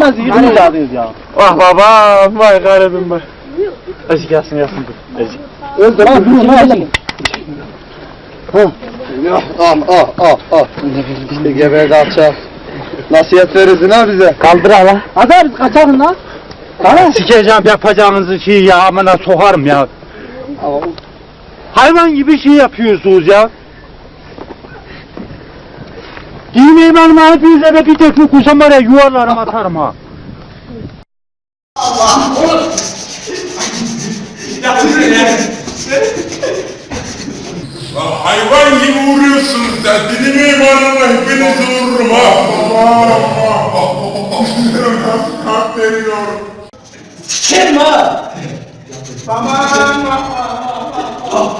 Nasıl yürüyüş adınız ya? Vah baba, vay garibim be. Ezik yapsın yapsın dur. Ezik. Öldür lan bunu ne Ah ah ah ah. İşte geberdi. Nasihat verirsin ha bize. Kaldır hala. Hadi biz kaçalım lan. Tamam. Sikeceğim yapacağınızı şey ya amına sokarım ya. Hayvan gibi şey yapıyorsunuz ya. Giyineyim hanıma hepinize de bir tekme kusam var ya yuvarlarım atarım ha. Lan hayvan gibi vuruyorsunuz ya. Dilim imanımla hepinizi vururum ha. Allah Allah. Kalp veriyorum. Yapacak